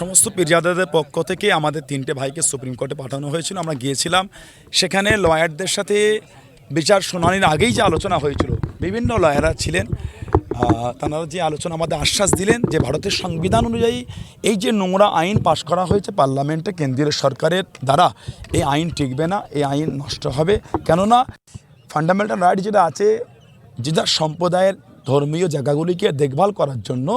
সমস্ত পীরজাদাদের পক্ষ থেকে আমাদের তিনটে ভাইকে সুপ্রিম কোর্টে পাঠানো হয়েছিল। আমরা গিয়েছিলাম। সেখানে লয়ারদের সাথে বিচার শুনানির আগেই যে আলোচনা হয়েছিল, বিভিন্ন লয়াররা ছিলেন তারা যে আলোচনা আমাদের আশ্বাস দিলেন যে ভারতের সংবিধান অনুযায়ী এই যে নোংরা আইন পাশ করা হয়েছে পার্লামেন্টে, কেন্দ্রীয় সরকারের দ্বারা, এই আইন টিকবে না, এই আইন নষ্ট হবে। কেননা ফান্ডামেন্টাল রাইট যেটা আছে, যে যার সম্প্রদায়ের ধর্মীয় জায়গাগুলিকে দেখভাল করার জন্য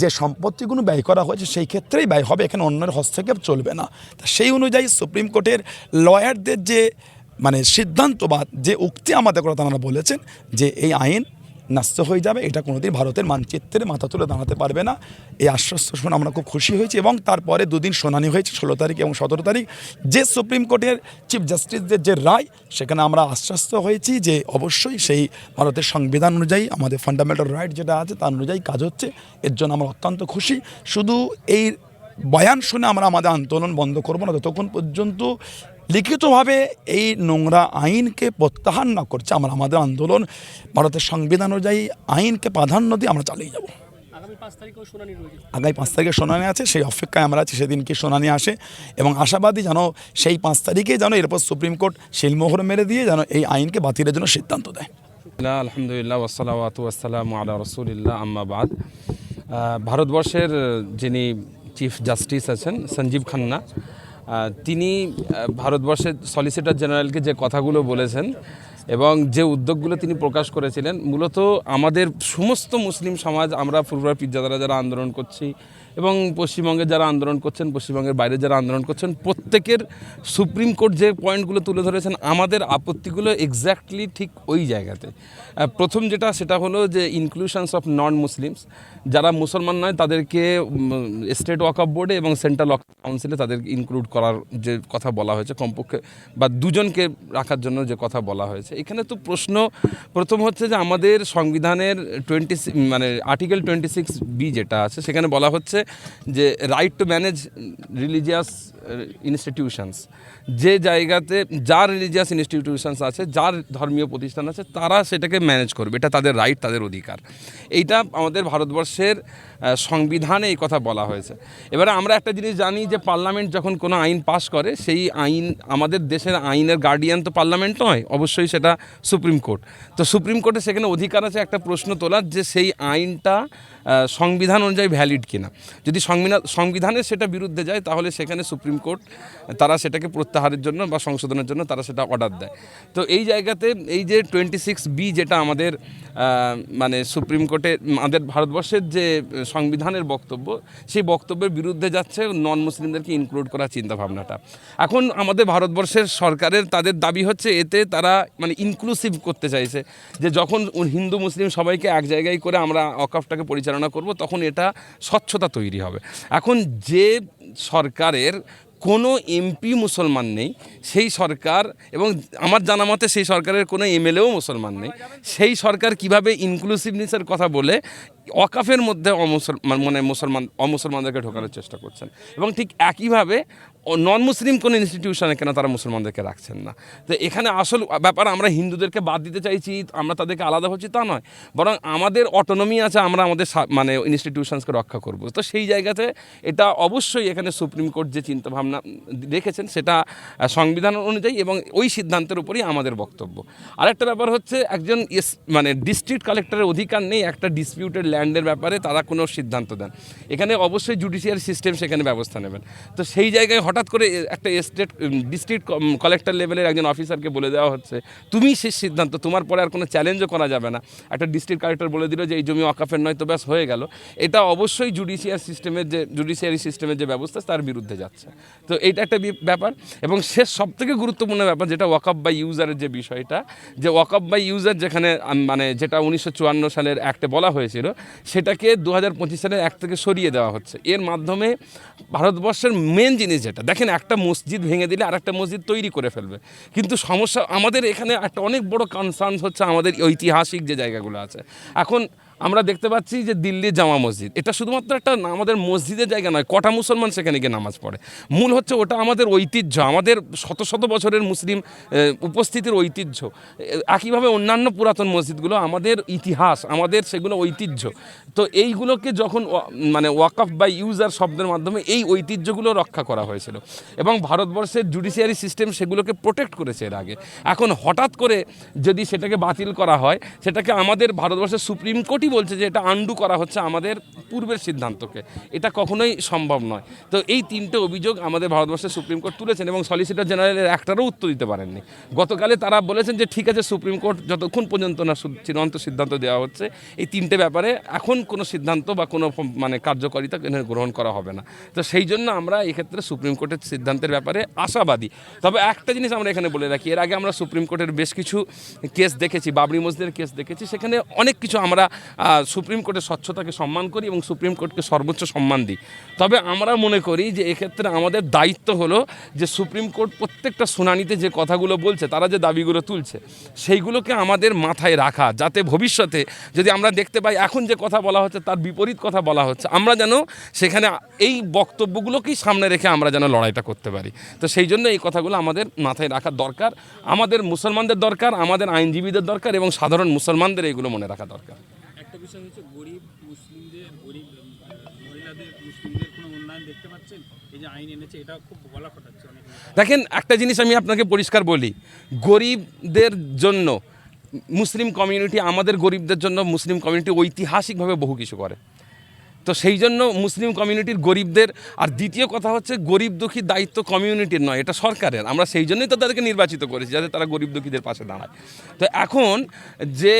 যে সম্পত্তিগুলো ব্যয় করা হয়েছে, সেই ক্ষেত্রেই ব্যয় হবে। এখানে অন্যের হস্তক্ষেপ চলবে না। তা সেই অনুযায়ী সুপ্রিম কোর্টের লয়ারদের যে মানে সিদ্ধান্ত বা যে উক্তি আমাদের কথা তারা বলেছেন যে, এই আইন ন্যস্ত হয়ে যাবে। এটা কোনোদিন ভারতের মানচিত্রে মাথা তুলে দাঁড়াতে পারবে না। এই আশ্বস্ত শুনে আমরা খুব খুশি হয়েছি এবং তারপরে দুদিন শুনানি হয়েছে, ষোলো তারিখ এবং সতেরো তারিখ। যে সুপ্রিম কোর্টের চিফ জাস্টিসদের যে রায়, সেখানে আমরা আশ্বস্ত হয়েছি যে অবশ্যই সেই ভারতের সংবিধান অনুযায়ী, আমাদের ফান্ডামেন্টাল রাইট যেটা আছে তার অনুযায়ী কাজ হচ্ছে। এর জন্য আমরা অত্যন্ত খুশি। শুধু এই বয়ান শুনে আমরা আমাদের আন্দোলন বন্ধ করব না ততক্ষণ পর্যন্ত লিখিতভাবে এই নোংরা আইনকে প্রত্যাহার না করছে আমরা আমাদের আন্দোলন ভারতের সংবিধান অনুযায়ী আইনকে প্রাধান্য দিয়ে আমরা চালিয়ে যাব। আগামী পাঁচ তারিখে শুনানি আছে সেই অপেক্ষায় আমরা আছি সেদিন কি শুনানি আসে। এবং আশাবাদী যেন সেই পাঁচ তারিখে যেন এরপর সুপ্রিম কোর্ট শিলমোহর মেরে দিয়ে যেন এই আইনকে বাতিলের জন্য সিদ্ধান্ত দেয়। আলহামদুলিল্লাহ, আলহামদুলিল্লাহ ওসালাওয়াত ওয়াসালাম আলা রসুলিল্লাহ আম্মাবাদ ভারতবর্ষের যিনি চিফ জাস্টিস আছেন সঞ্জীব খান্না তিনি ভারতবর্ষের সলিসিটর জেনারেলকে যে কথাগুলো বলেছেন এবং যে উদ্যোগগুলো তিনি প্রকাশ করেছিলেন, মূলত আমাদের সমস্ত মুসলিম সমাজ, আমরা ফুরফুরা পিজ্জাদারা যারা আন্দোলন করছি এবং পশ্চিমবঙ্গে যারা আন্দোলন করছেন, পশ্চিমবঙ্গের বাইরে যারা আন্দোলন করছেন, প্রত্যেকের সুপ্রিম কোর্ট যে পয়েন্টগুলো তুলে ধরেছেন, আমাদের আপত্তিগুলো এক্স্যাক্টলি ঠিক ওই জায়গাতে। প্রথম যেটা, সেটা হলো যে ইনক্লুশনস অফ নন মুসলিমস যারা মুসলমান নয়, তাদেরকে স্টেট ওয়াকআপ বোর্ডে এবং সেন্ট্রাল ওয়াকআপ কাউন্সিলে তাদেরকে ইনক্লুড করার যে কথা বলা হয়েছে, কমপক্ষে বা দুজনকে রাখার জন্য যে কথা বলা হয়েছে। এখানে তো প্রশ্ন, প্রথম হচ্ছে যে আমাদের সংবিধানের টোয়েন্টি মানে আর্টিকেল টোয়েন্টি সিক্স বি যেটা আছে, সেখানে বলা হচ্ছে যে right to manage religious institutions যে জায়গাতে যার রিলিজিয়াস ইনস্টিটিউশনস আছে, যার ধর্মীয় প্রতিষ্ঠান আছে, তারা সেটাকে ম্যানেজ করবে। এটা তাদের রাইট তাদের অধিকার। এইটা আমাদের ভারতবর্ষের সংবিধানে এই কথা বলা হয়েছে। এবারে আমরা একটা জিনিস জানি যে পার্লামেন্ট যখন কোনো আইন পাশ করে, সেই আইন, আমাদের দেশের আইনের গার্ডিয়ান তো পার্লামেন্ট নয়, অবশ্যই সেটা সুপ্রিম কোর্ট। তো সুপ্রিম কোর্টে সেখানে অধিকার আছে একটা প্রশ্ন তোলার যে সেই আইনটা সংবিধান অনুযায়ী ভ্যালিড কিনা। যদি সংবিধান সংবিধানের সেটা বিরুদ্ধে যায়, তাহলে সেখানে সুপ্রিম কোর্ট, তারা সেটাকে প্রত্যাহারের জন্য বা সংশোধনের জন্য তারা সেটা অর্ডার দেয়। তো এই জায়গাতে এই যে টোয়েন্টি সিক্স বি যেটা আমাদের মানে সুপ্রিম কোর্টে আমাদের ভারতবর্ষের যে সংবিধানের বক্তব্য, সেই বক্তব্যের বিরুদ্ধে যাচ্ছে নন মুসলিমদেরকে ইনক্লুড করার চিন্তাভাবনাটা। এখন আমাদের ভারতবর্ষের সরকারের তাদের দাবি হচ্ছে এতে তারা মানে ইনক্লুসিভ করতে চাইছে, যে যখন হিন্দু, মুসলিম সবাইকে এক জায়গায় করে আমরা অকাফটাকে পরিচালনা করব, তখন এটা স্বচ্ছতা তৈরি হবে। এখন যে সরকারের কোনো এমপি মুসলমান নেই, সেই সরকার এবং আমার জানা মতে সেই সরকারের কোনো এমএলএও মুসলমান নেই। সেই সরকার কীভাবে ইনক্লুসিভনেসের কথা বলে ওয়াকাফের মধ্যে অমুসলমান মানে মুসলমান, অমুসলমানদেরকে ঢোকানোর চেষ্টা করছেন। এবং ঠিক একইভাবে নন মুসলিম কোনো ইনস্টিটিউশনে কেন তারা মুসলমানদেরকে রাখছেন না? তো এখানে আসল ব্যাপার আমরা হিন্দুদেরকে বাদ দিতে চাইছি, আমরা তাদেরকে আলাদা হচ্ছি তা নয়। বরং আমাদের অটোনমি আছে, আমরা আমাদের মানে ইনস্টিটিউশনসকে রক্ষা করব। তো সেই জায়গাতে এটা অবশ্যই এখানে সুপ্রিম কোর্ট যে চিন্তাভাবনা রেখেছেন, সেটা সংবিধান অনুযায়ী এবং ওই সিদ্ধান্তের উপরই আমাদের বক্তব্য। আরেকটা ব্যাপার হচ্ছে, একজন মানে ডিস্ট্রিক্ট কালেক্টরের অধিকার নেই, একটা ডিসপিউটেড ল্যান্ডের ব্যাপারে তারা কোনো সিদ্ধান্ত দেন। এখানে অবশ্যই জুডিশিয়ারি সিস্টেম সেখানে ব্যবস্থা নেবেন। তো সেই জায়গায় হঠাৎ করে একটা স্টেট ডিস্ট্রিক্ট কালেক্টর লেভেলের একজন অফিসারকে বলে দেওয়া হচ্ছে, তুমি সেই সিদ্ধান্ত, তোমার পরে আর কোনো চ্যালেঞ্জও করা যাবে না। একটা ডিস্ট্রিক্ট কালেক্টর বলে দিল যে, এই জমি অকাফের নয় তো ব্যাস হয়ে গেল। এটা অবশ্যই জুডিশিয়ার সিস্টেমের যে জুডিশিয়ারি সিস্টেমের যে ব্যবস্থা, তার বিরুদ্ধে যাচ্ছে। তো এইটা একটা ব্যাপার। এবং শেষ সবথেকে গুরুত্বপূর্ণ ব্যাপার যেটা ওয়াকআপ বাই ইউজারের যে বিষয়টা, যে ওয়াকআপ বাই ইউজার যেখানে মানে যেটা উনিশশো চুয়ান্ন সালের অ্যাক্টে বলা হয়েছিল সেটাকে দু হাজার পঁচিশ সালের এক থেকে সরিয়ে দেওয়া হচ্ছে। এর মাধ্যমে ভারতবর্ষের মেন জিনিস যেটা, দেখেন একটা মসজিদ ভেঙে দিলে আর একটা মসজিদ তৈরি করে ফেলবে। কিন্তু সমস্যা, আমাদের এখানে একটা অনেক বড় কনসার্ন হচ্ছে আমাদের ঐতিহাসিক যে জায়গাগুলো আছে। এখন আমরা দেখতে পাচ্ছি যে দিল্লি জামা মসজিদ। এটা শুধুমাত্র একটা আমাদের মসজিদের জায়গা নয়, কটা মুসলমান সেখানে গিয়ে নামাজ পড়ে। মূল হচ্ছে ওটা আমাদের ঐতিহ্য, আমাদের শত শত বছরের মুসলিম উপস্থিতির ঐতিহ্য। একইভাবে অন্যান্য পুরাতন মসজিদগুলো আমাদের ইতিহাস, আমাদের সেগুলো ঐতিহ্য। তো এইগুলোকে যখন মানে ওয়াকফ বা ইউজার শব্দের মাধ্যমে এই ঐতিহ্যগুলো রক্ষা করা হয়েছিল। এবং ভারতবর্ষের জুডিশিয়ারি সিস্টেম সেগুলোকে প্রোটেক্ট করেছে এর আগে। এখন হঠাৎ করে যদি সেটাকে বাতিল করা হয়, সেটাকে আমাদের ভারতবর্ষের সুপ্রিম কোর্টই বলছে যে এটা আন্ডু করা হচ্ছে আমাদের পূর্বের সিদ্ধান্তকে। এটা কখনোই সম্ভব নয়। তো এই তিনটে অভিযোগ আমাদের ভারতবর্ষের সুপ্রিম কোর্ট তুলেছেন এবং সলিসিটর জেনারেলের একটারও উত্তর দিতে পারেননি। গতকালে তারা বলেছেন যে ঠিক আছে, সুপ্রিম কোর্ট যতক্ষণ পর্যন্ত না চূড়ান্ত সিদ্ধান্ত দেওয়া হচ্ছে, এই তিনটে ব্যাপারে এখন কোনো সিদ্ধান্ত বা কোনো মানে কার্যকারিতা গ্রহণ করা হবে না। তো সেই জন্য আমরা এক্ষেত্রে সুপ্রিম কোর্টের সিদ্ধান্তের ব্যাপারে আশাবাদী। তবে একটা জিনিস আমরা এখানে বলে রাখি, এর আগে আমরা সুপ্রিম কোর্টের বেশ কিছু কেস দেখেছি, বাবরি মসজিদের কেস দেখেছি, সেখানে অনেক কিছু আমরা সুপ্রিম কোর্টের স্বচ্ছতাকে সম্মান করি এবং সুপ্রিম কোর্টকে সর্বোচ্চ সম্মান দিই। তবে আমরা মনে করি যে এক্ষেত্রে আমাদের দায়িত্ব হলো যে সুপ্রিম কোর্ট প্রত্যেকটা শুনানিতে যে কথাগুলো বলছে, তারা যে দাবিগুলো তুলছে, সেইগুলোকে আমাদের মাথায় রাখা, যাতে ভবিষ্যতে যদি আমরা দেখতে পাই এখন যে কথা বলা হচ্ছে, তার বিপরীত কথা বলা হচ্ছে, আমরা যেন সেখানে এই বক্তব্যগুলোকেই সামনে রেখে আমরা যেন লড়াইটা করতে পারি। তো সেই জন্য এই কথাগুলো আমাদের মাথায় রাখা দরকার। আমাদের মুসলমানদের দরকার, আমাদের আইনজীবীদের দরকার এবং সাধারণ মুসলমানদের এইগুলো মনে রাখা দরকার। বিষয় হচ্ছে গরিব মুসলিমদের, গরিব মহিলাদের, মুসলিমদের কোনো উন্নয়ন দেখতে পাচ্ছেন? এই যে আইন এনেছে এটা খুব গলা ফাটাচ্ছে দেখেন, একটা জিনিস আমি আপনাকে পরিষ্কার বলি। গরিবদের জন্য মুসলিম কমিউনিটি আমাদের গরিবদের জন্য মুসলিম কমিউনিটি ঐতিহাসিকভাবে বহু কিছু করে। তো সেই জন্য মুসলিম কমিউনিটির গরিবদের, আর দ্বিতীয় কথা হচ্ছে গরিব দুঃখীর দায়িত্ব কমিউনিটির নয়, এটা সরকারের। আমরা সেই জন্যই তো তাদেরকে নির্বাচিত করেছি, যাতে তারা গরিব দুঃখীদের পাশে দাঁড়ায়। তো এখন যে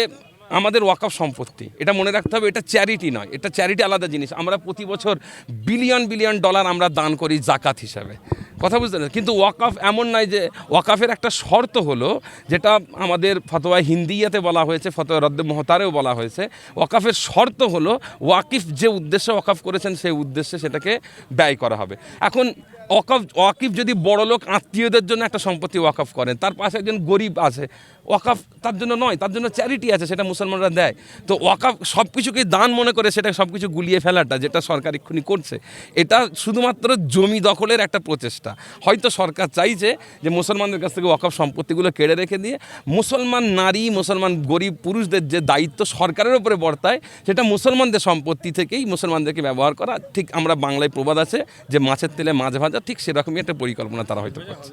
আমাদের ওয়াকফ সম্পত্তি। এটা মনে রাখতে হবে, এটা চ্যারিটি নয়। এটা চ্যারিটি আলাদা জিনিস। আমরা প্রতি বছর বিলিয়ন বিলিয়ন ডলার আমরা দান করি জাকাত হিসাবে। কথা বুঝতে পারছেন? কিন্তু ওয়াকফ এমন নয় যে ওয়াকফের একটা শর্ত হলো, যেটা আমাদের ফতোয়া হিন্দিয়াতে বলা হয়েছে, ফতোয়া রদ্দে মহতারেও বলা হয়েছে। ওয়াকফের শর্ত হলো, ওয়াকিফ যে উদ্দেশ্যে ওয়াকফ করেছেন, সেই উদ্দেশ্যে সেটাকে ব্যয় করা হবে। এখন ওয়াকফ ওয়াকিফ যদি বড় লোক আত্মীয়দের জন্য একটা সম্পত্তি ওয়াকফ করেন, তার পাশে একজন গরিব আছে ওয়াকফ তার জন্য নয় তার জন্য চ্যারিটি আছে সেটা মুসলমানরা দেয়। তো ওয়াকাফ সব কিছুকে দান মনে করে সেটা সব কিছু গুলিয়ে ফেলাটা যেটা সরকার এক্ষুনি করছে এটা শুধুমাত্র জমি দখলের একটা প্রচেষ্টা। হয়তো সরকার চাইছে যে মুসলমানদের কাছ থেকে ওয়াকাফ সম্পত্তিগুলো কেড়ে রেখে দিয়ে মুসলমান নারী মুসলমান গরিব পুরুষদের যে দায়িত্ব সরকারের উপরে বর্তায় সেটা মুসলমানদের সম্পত্তি থেকেই মুসলমানদেরকে ব্যবহার করা। ঠিক আমরা বাংলায় প্রবাদ আছে যে মাছের তেলে মাছ ভাজা ঠিক সেরকমই একটা পরিকল্পনা তারা হয়তো করছে।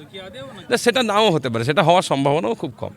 সেটা নাও হতে পারে সেটা হওয়ার সম্ভাবনাও খুব কম।